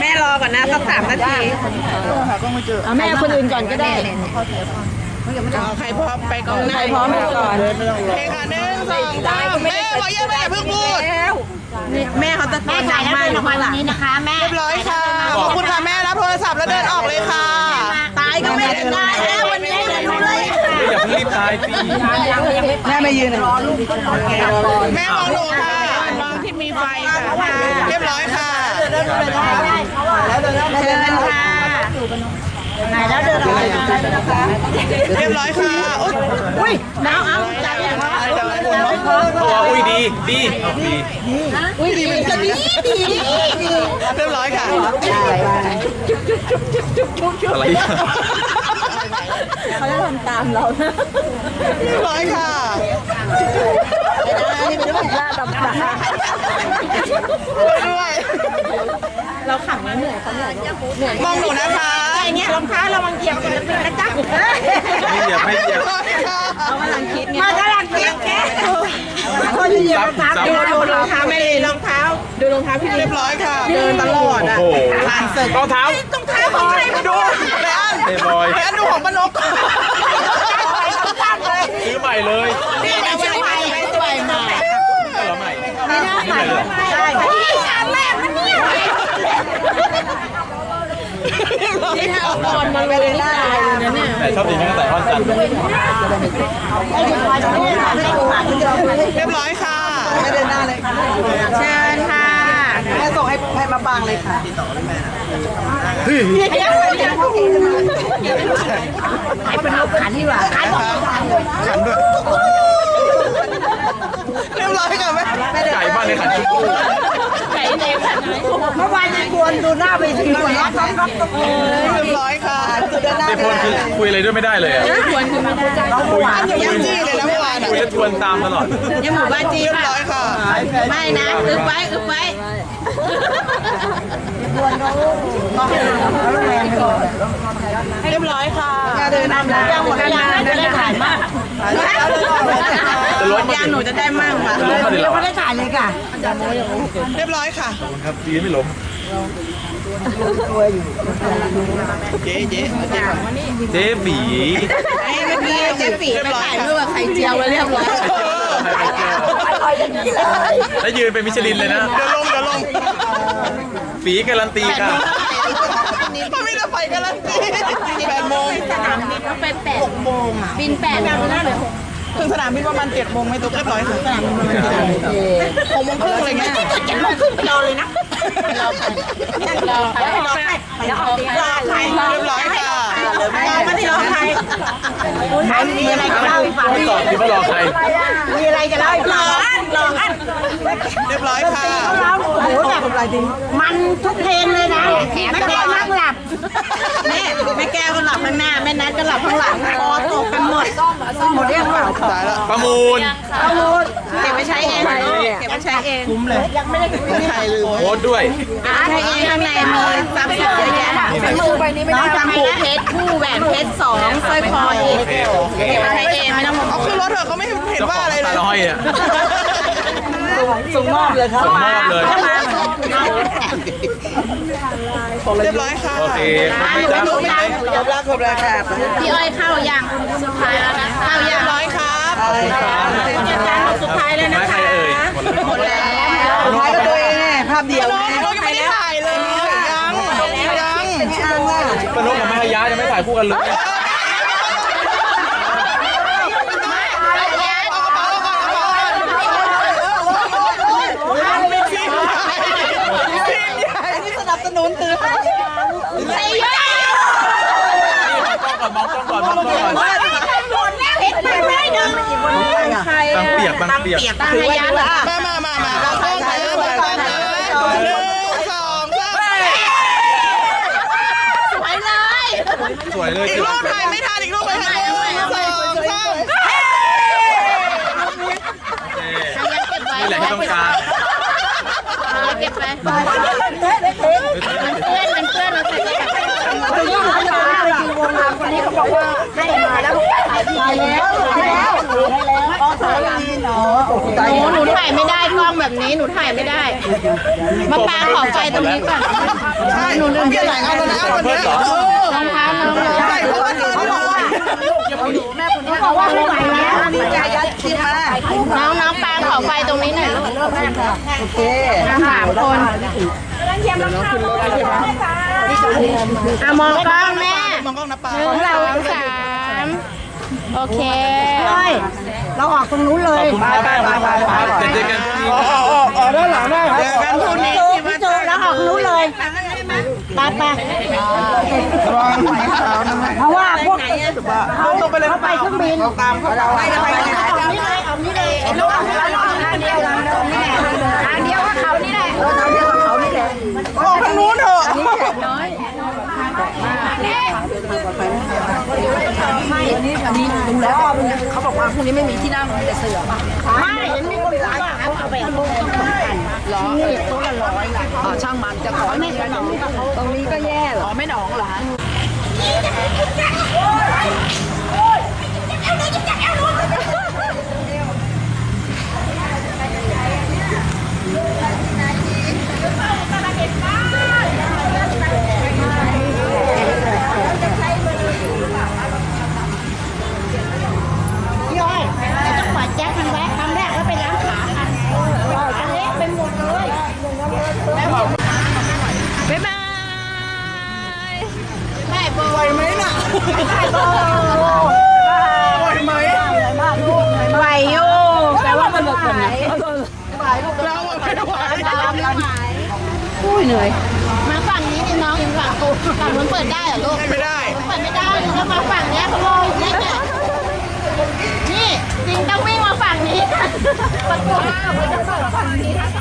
แม่รอก่อนนะสักสามนาทีเอาแม่คนอื่นก่อนก็ได้เอาใครพร้อมไปก่อนใครพร้อมไปก่อนเพลงค่ะหนึ่งสองสามแม่บอกยังแม่อย่าเพิ่งพูดแม่เขาตะโกนดังมากอยู่ข้างหลังนี้นะคะแม่เรียบร้อยค่ะขอบคุณค่ะแม่รับโทรศัพท์แล้วเดินออกเลยค่ะตายก็ไม่ได้แล้ววันนี้เลยอย่าเพิ่งรีบตายสิแม่ไม่ยืนรอลูกแม่มองหนูค่ะมองที่มี ไฟค่ะเรียบร้อยค่ะเชิญค่ะไหนแล้วเดินออกมาเรียบร้อยค่ะอุ้ยเอาเอาจับอย่างนี้เขาว่าอุ้ยดีดีเอาดีดีดีดีเรียบร้อยค่ะอะไรเขาจะทำตามเรานะเรียบร้อยค่ะ นี่เป็นแบบล่า ดำตาด้วยเราขำเหนื่อยเขาเหนื่อยเหนื่อยมองหนูนะคะอย่างเงี้ยรองเท้าระวังเหยียบกันนะจ๊ะไม่เหยียบไม่เหยียบเขากำลังคิดมากำลังเก็บแกคนเหยียบรองเท้าดูดูรองเท้าไม่ดีรองเท้า ดูรองเท้าพี่เรียบร้อยค่ะ เดินตลอดโอ้อะโหลานศึกรองเท้ารองเท้าของใครมาดูแม่อันเตะบอยแม่อันดูของป้านกซื้อใหม่เลย นี่ไม่ใช่ใหม่ไม่ใช่ใหม่ เหรอให ม่ซื้อใหม่เลยใช่งานแรกมันเนี่ยนี่เอาบอลมาเลยได้เลยนะเนี่ยแต่ชอบดีนะแต่ท่อนจันทร์เรียบร้อยค่ะ ไม่เดินหน้าเลยค่ะเชิญค่ะแม่ส่งให้ให้มาบางเลยค่ะเรียบร้อยค่ะแม่ไม่เดิน ไก่บ้านในขันชุบ เมื่อวา นดูหน้าไปทีหัวเราะซ้ำเรียบร้อยค่ะคือเดินหน้าเตะไปพลคือคุยอะไรด้วยไม่ได้เลยอะคุยอันอยู่ยังจี้เลยนะเมื่อวานคุยแล้วชวนตามตลอดยังหมู่บ้านจี้เรียบร้อยค่ะไม่นะอึบไว้อึบไว้เรียบร้อยค่ะเดินนำแล้วยังหมดยังจะได้ถ่ายมากจะล้มมายังหนูจะได้มั่งค่ะเราไม่ได้ถ่ายเลยค่ะเรียบร้อยค่ะครับดีไม่ล้ม เจ๊เจ๊เจ๊เจ๊บีไอ้เมื่อกี้เจ๊ปีไปถ่ายรูปกับไข่เจียวไว้เรียบร้อยแล้วยืนเป็นมิชลินเลยนะ เดี๋ยวลงเดี๋ยวลงฝีการันตีค่ะมันไม่ได้ไฟกันแล้วแปดโมงสนามบินต้องเป็นแปดโมงบินแปดโมงนะถึงสนามบินประมาณเจ็ดโมงไม่ตุ๊กเรียบร้อยค่ะสนามบินประมาณเจ็ดโมงหกโมงครึ่งอะไรเงี้ยเจ็ดโมงครึ่งไปรอเลยนะ รอรอใครรอใครรอใครเรียบร้อยค่ะไม่ได้รอใครมีอะไรจะเล่าให้ฟังไม่ตอบคิดว่ารอใครมีอะไรจะเล่าให้ฟังรออันรออันเรียบร้อยค่ะโอ้โหแบบอะไรจริงมันทุกเพลงเลยนะไม่ได้นั่งหลับแม่แม่แก้วก็หลับข้างหน้าแม่นัทก็หลับข้างหลังคอตกกันหมดหมดเรื่องเปล่าตายแล้วประมูลเก็บไว้ใช้เองเก็บไว้ใช้เองคุ้มเลยยังไม่ได้ใครลืมโพสต์ด้วยใช้เองข้างในมีทรัพย์สินเยอะแยะน้องจำผูกเพชรคู่แหวนเพชรสองสร้อยคออีกโอเคโอเคเก็บไว้ใช้เองไม่ต้องเอาขึ้นรถเถอะเขาไม่เห็นเจ้าขว่าองอะไรเลตายลอยอะส่งมอบเลยครับส่งมอบเลย เรียบร้อยค่ะโอเคครบไหมจ๊ะครบไหมยอมรับครบแล้วค่ะพี่อ้อยเข้ายังสุดท้ายแล้วนะเข้าเรียบร้อยครับสุดท้ายแล้วนะไม่ใครคะเอ่ยหมดแล้วถ่ายกับตัวเองไงภาพเดียวน้องน้องยังไม่ได้ถ่ายเลยยังยังไม่อ้างว่าปนุกกับแม่ฮายายังไม่ถ่ายคู่กันเลย สนับสนุนตื่น ก่ อนมองกล้องก่อนมองกล้องก่อนใครบางเปียกบางเปียกตาให้ยันมามามามาเราต้องไปเลยมาเลยหนึ่งสองสามสวยเลยอีกรูปถ่ายไม่ทันอีกรูปไปถ่ายหนึ่งสองสาม นี่แหละที่ต้องการ เก็บไปเพื่อนมันเพื่อนเราใส่ไป คือที่เขาจะมาจริงวงเราคนนี้เขา บอกว่าให้มาแล้วถ่ายแล้วถ่ายแล้วถ่ายแล้วสาวลีนอ๋อตกใจหนูหนูถ่ายไม่ได้กล้องแบบนี้หนูถ่ายไม่ได้มาปางขอไฟตรงนี้ก่อนใช่หนูเดินเปลี่ยนหลายอันแล้วนะวันนี้ออรองเท้าน้องใช่เพราะว่าเธอบอกว่าเขาบอกว่าไม่ไหวแล้วนี่ยายาชิมมาน้องน้องปาขอไฟตรงนี้หน่อยโอเคสามคนอะมองกล้องแม่ มองกล้องนะปาหนึ่งสองสามโอเคเราออกตรงนู้นเลยขอบคุณครับแม่ขอบคุณครับเจอกันที่อ๋อด้านหลังได้ครับเจอกันทุนนี้พี่จูแล้วออกนู้นเลยไปไปเพราะว่าพวกลงไปเลยไปเครื่องบินตามเขาไปไปไปออกนี่เลยออกนี่เลยลูกออกนี่เลยทางเดียวทางนี้แหละทางเดียวกับเขานี่แหละทางเดียวกับเขานี่แหละออกทางนู้นเถอะไม่ เห็นมีคนขายเขาบอาไปเอาลูกต้องสำคัญหรอนี่ตัวละร้อยอ๋อช่างมันจะขอไม่หนองตรงนี้ก็แย่เหรอไม่หนองเหรอพี่ ไม่โบไหวไหมน่ะไม่โบไหวไหมไหวอยู่แปลว่ามันหมดคนนะเราอะไม่ไหวอุ้ยเหนื่อยมาฝั่งนี้นี่น้องอยู่ฝั่งกูฝั่งนู้นเปิดได้เหรอลูกไม่ได้เปิดไม่ได้แล้วมาฝั่งเนี้ยเขาเลยนี่ไงนี่จริงต้องวิ่งมาฝั่งนี้ประตู